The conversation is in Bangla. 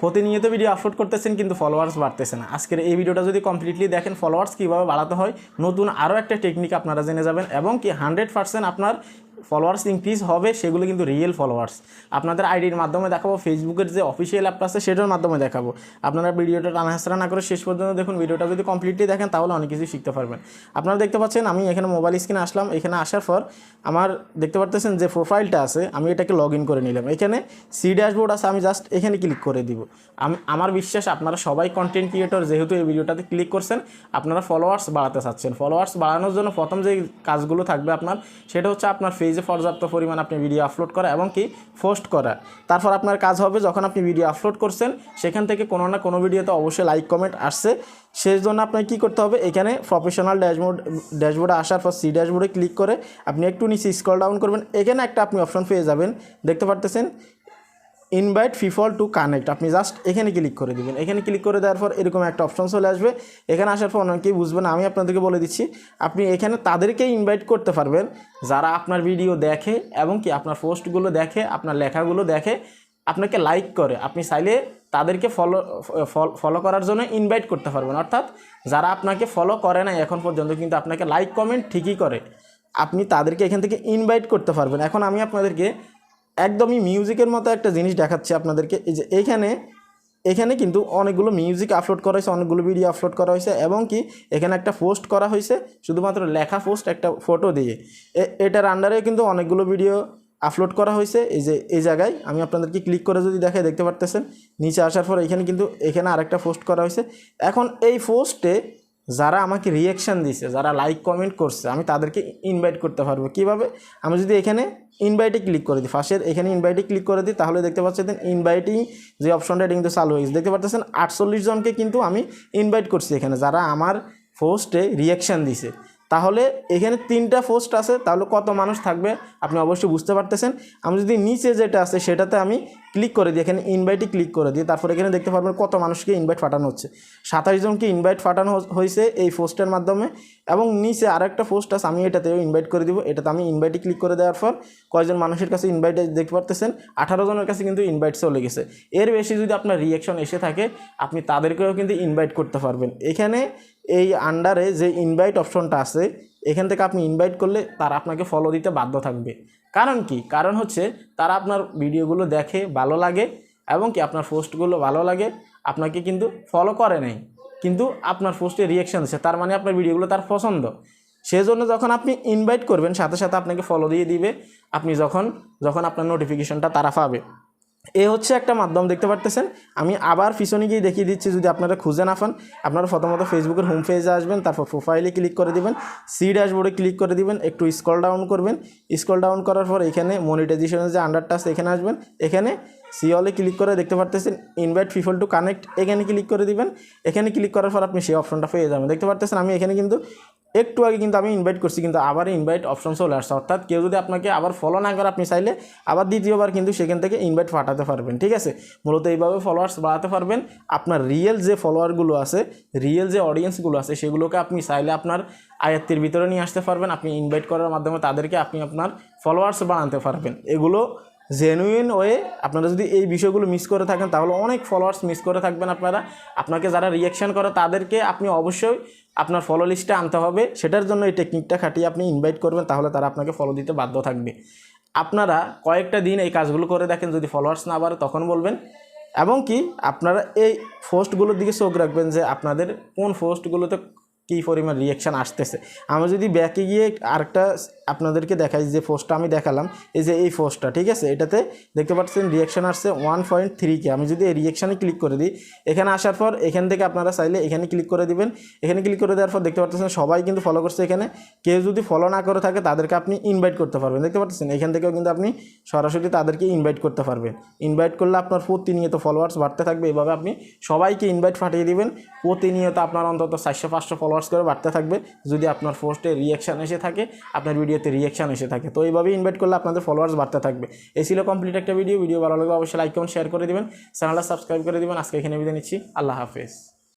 প্রতিনিয়ত ভিডিও আপলোড করতেছেন, কিন্তু ফলোয়ার্স বাড়তেছে না। আজকের এই ভিডিওটা যদি কমপ্লিটলি দেখেন ফলোয়ার্স কীভাবে বাড়াতে হয়, নতুন আরও একটা টেকনিক আপনারা জেনে যাবেন এবং কি হান্ড্রেড পার্সেন্ট আপনার ফলোয়ার্স ইনক্রিজ হবে, সেগুলো কিন্তু রিয়েল ফলোয়ার্স আপনাদের আইডির মাধ্যমে দেখাবো ফেসবুকের যে অফিসিয়াল অ্যাপটা আছে, সেটার মাধ্যমে দেখাবো। আপনারা ভিডিওটা টানা হাসরা না করে শেষ পর্যন্ত দেখুন, ভিডিওটা যদি কমপ্লিটলি দেখেন, তাহলে অনেক কিছু শিখতে পারবেন। আপনারা দেখতে পাচ্ছেন, আমি এখানে মোবাইল স্ক্রিনে আসলাম। এখানে আসার পর আমার দেখতে পারতেছেন যে প্রোফাইলটা আছে, আমি এটাকে লগ ইন করে নিলাম। এখানে সি ড্যাশবোর্ড আছে, আমি জাস্ট এখানে ক্লিক করে দিব। আমি, আমার বিশ্বাস আপনারা সবাই কন্টেন্ট ক্রিয়েটর যেহেতু এই ভিডিওটাতে ক্লিক করছেন, আপনারা ফলোয়ার্স বাড়াতে চাচ্ছেন। ফলোয়ার্স বাড়ানোর জন্য প্রথম যে কাজগুলো থাকবে আপনার, সেটা হচ্ছে আপনার পেজে পর্যাপ্ত পরিমাণ আপনি ভিডিও আপলোড করা এবং কি পোস্ট করা। তারপর আপনার কাজ হবে যখন আপনি ভিডিও আপলোড করছেন, সেখান থেকে কোনো না কোনো ভিডিওতে অবশ্যই লাইক কমেন্ট আসছে। সেই জন্য আপনাকে কী করতে হবে, এখানে প্রফেশনাল ড্যাশবোর্ড ড্যাশবোর্ডে আসার পর সি ড্যাশবোর্ডে ক্লিক করে আপনি একটু নিচে স্ক্রল ডাউন করবেন। এখানে একটা আপনি অপশন পেয়ে যাবেন। দেখতে পারতেছেন? ইনভাইট ফিফল টু কানেক্ট আপনি জাস্ট এখানে ক্লিক করে দিবেন। এখানে ক্লিক করে দেওয়ার পর এরকম একটা অপশন চলে আসবে। এখানে আসার পর অনেকেই বুঝবেন, আমি আপনাদেরকে বলে দিচ্ছি, আপনি এখানে তাদেরকে ইনভাইট করতে পারবেন। যারা আপনার ভিডিও দেখে এবং কি আপনার পোস্টগুলো দেখে, আপনার লেখাগুলো দেখে, আপনাকে লাইক করে। আপনি চাইলে তাদেরকে ফলো ফলো করার জন্য ইনভাইট করতে পারবেন। অর্থাৎ যারা আপনাকে ফলো করে না এখন পর্যন্ত কিন্তু আপনাকে লাইক কমেন্ট ঠিকই করে। আপনি তাদেরকে এখান থেকে ইনভাইট করতে পারবেন। এখন আমি আপনাদেরকে একদমই মিউজিকের মতো একটা জিনিস দেখাচ্ছি আপনাদেরকে। এই যে এখানে এখানে কিন্তু অনেকগুলো মিউজিক আপলোড করা হয়েছে, অনেকগুলো ভিডিও আপলোড করা হয়েছে এবং কি এখানে একটা পোস্ট করা হয়েছে, শুধুমাত্র লেখা পোস্ট একটা ফটো দিয়ে। এটার আন্ডারে কিন্তু অনেকগুলো ভিডিও আপলোড করা হয়েছে। এই যে, এই জায়গায় আমি আপনাদেরকে ক্লিক করে যদি দেখাই, দেখতে পারতেছেন? নিচে আসার পর এখানে কিন্তু, এখানে আরেকটা পোস্ট করা হয়েছে। এখন এই পোস্টে যারা আমাকে রিয়াকশান দিছে, যারা লাইক কমেন্ট করছে, আমি তাদেরকে ইনভাইট করতে পারব। কীভাবে? আমি যদি এখানে ইনভাইটে ক্লিক করে দিই। ফার্স্টের এখানে ইনভাইটে ক্লিক করে দিই, তাহলে দেখতে পাচ্ছেন ইনভাইটিং যে অপশনটা এটা কিন্তু চালু হয়েছে দেখতে পাচ্ছেন আটচল্লিশ জনকে কিন্তু আমি ইনভাইট করছি এখানে, যারা আমার পোস্টে রিয়াকশান দিছে। তাহলে এখানে তিনটা পোস্ট আছে, তাহলে কত মানুষ থাকবে আপনি অবশ্যই বুঝতে পারতেছেন। আমি যদি নিচে যেটা আছে সেটাতে আমি ক্লিক করে দিই, এখানে ইনভাইটে ক্লিক করে দিই, তারপর এখানে দেখতে পারবেন কত মানুষকে ইনভাইট পাঠানো হচ্ছে। সাতাশ জনকে ইনভাইট পাঠানো হয়েছে এই পোস্টের মাধ্যমে এবং নিচে আরেকটা পোস্ট আছে, আমি এটাতেও ইনভাইট করে দিব, এটাতে আমি ইনভাইটে ক্লিক করে দেওয়ার পর কয়জন মানুষের কাছে ইনভাইট দেখতে পারতেছেন, আঠারো জনের কাছে কিন্তু ইনভাইট চলে গেছে। এর বেশি যদি আপনার রিয়াকশন এসে থাকে, আপনি তাদেরকেও কিন্তু ইনভাইট করতে পারবেন। এখানে এই আন্ডারে যে ইনভাইট অপশনটা আছে, এখান থেকে আপনি ইনভাইট করলে তারা আপনাকে ফলো দিতে বাধ্য থাকবে। কারণ কি? কারণ হচ্ছে তারা আপনার ভিডিওগুলো দেখে ভালো লাগে এবং কি আপনার পোস্টগুলো ভালো লাগে, আপনাকে কিন্তু ফলো করে নাই। কিন্তু আপনার পোস্টে রিয়াকশান দিচ্ছে তার মানে আপনার ভিডিওগুলো তার পছন্দ। সেজন্য যখন আপনি ইনভাইট করবেন, সাথে সাথে আপনাকে ফলো দিয়ে দিবে, আপনি যখন যখন আপনার নোটিফিকেশনটা তারা পাবে। এ হচ্ছে একটা মাধ্যম, দেখতে পারতেছেন? আমি আবার পিছনে গিয়ে দেখিয়ে দিচ্ছি, যদি আপনারা খুঁজে না পান, আপনারা প্রথমত ফেসবুকের হোম পেজে আসবেন, তারপর প্রোফাইলে ক্লিক করে দিবেন সি ড্যাশবোর্ডে ক্লিক করে দিবেন, একটু স্ক্রল ডাউন করবেন স্ক্রল ডাউন করার পর এখানে মনিটাইজেশনের যে আন্ডারটা আছে, এখানে আসবেন, এখানে সি অলে ক্লিক করে দেখতে পারতেছেন ইনভাইট পিপল টু কানেক্ট এখানে ক্লিক করে দিবেন, এখানে ক্লিক করার পর আপনি সেই অপশনটা পেয়ে যাবেন, দেখতে পারতেছেন? আমি এখানে কিন্তু একটু আগে কিন্তু আমি ইনভাইট করছি, কিন্তু আবার ইনভাইট অপশন চলে আসছে। অর্থাৎ কেউ যদি আপনাকে আবার ফলো না করে, আপনি চাইলে আবার দ্বিতীয়বার কিন্তু সেখান থেকে ইনভাইট পাঠাতে পারবেন, ঠিক আছে? মূলত এইভাবে ফলোয়ার্স বাড়াতে পারবেন। আপনার রিয়েল যে ফলোয়ারগুলো আছে রিয়েল যে অডিয়েন্সগুলো আছে, সেগুলোকে আপনি চাইলে আপনার আয়ত্তের ভিতরে নিয়ে আসতে পারবেন। আপনি ইনভাইট করার মাধ্যমে তাদেরকে আপনি আপনার ফলোয়ার্স বাড়াতে পারবেন। এগুলো জেনুইন ওয়ে আপনারা যদি এই বিষয়গুলো মিস করে থাকেন, তাহলে অনেক ফলোয়ার্স মিস করে থাকবেন আপনারা। আপনাকে যারা রিয়াকশান করে, তাদেরকে আপনি অবশ্যই আপনার ফলো লিস্টে আনতে হবে। সেটার জন্য এই টেকনিকটা খাটিয়ে আপনি ইনভাইট করবেন, তাহলে তারা আপনাকে ফলো দিতে বাধ্য থাকবে। আপনারা কয়েকটা দিন এই কাজগুলো করে দেখেন, যদি ফলোয়ার্স না বাড়ে, তখন বলবেন। এবং কি, আপনারা এই পোস্টগুলোর দিকে চোখ রাখবেন যে আপনাদের কোন পোস্টগুলোতে কী পরিমাণ রিয়াকশান আসতেছে। আমি যদি ব্যাকে গিয়ে আরেকটা আপনাদেরকে দেখাই, যে পোস্টটা আমি দেখালাম, এই যে এই পোস্টটা ঠিক আছে? এটাতে দেখতে পাচ্ছেন রিয়াকশান আসছে ওয়ান পয়েন্ট থ্রি কে আমি যদি এই রিয়াকশানে ক্লিক করে দিই, এখানে আসার পর এখান থেকে আপনারা চাইলে এখানে ক্লিক করে দিবেন। এখানে ক্লিক করে দেওয়ার পর দেখতে পাচ্ছেন সবাই কিন্তু ফলো করছে এখানে। কেউ যদি ফলো না করে থাকে, তাদেরকে আপনি ইনভাইট করতে পারবেন। দেখতে পাচ্ছেন? এখান থেকেও কিন্তু আপনি সরাসরি তাদেরকে ইনভাইট করতে পারবেন। ইনভাইট করলে আপনার প্রতিনিয়ত ফলোয়ার্স বাড়তে থাকবে। এভাবে আপনি সবাইকে ইনভাইট পাঠিয়ে দিবেন। প্রতিনিয়ত আপনার অন্তত চারশো, পাঁচশো ফলোয়ার্স করে বাড়তে থাকবে। যদি আপনার পোস্টে রিয়াকশান এসে থাকে, আপনার ভিডিওতে রিয়াকশান এসে থাকে। তো এইভাবেই ইনভাইট করলে আপনাদের ফলোয়ার্স বাড়তে থাকবে। এই ছিল কমপ্লিট একটা ভিডিও ভিডিও ভালো লাগলে অবশ্যই লাইক কমেন্ট শেয়ার করে দেবেন। চ্যানেলটা সাবস্ক্রাইব করে দেবেন। আজকে এখানে বিদায় নিচ্ছি। আল্লাহ হাফেজ।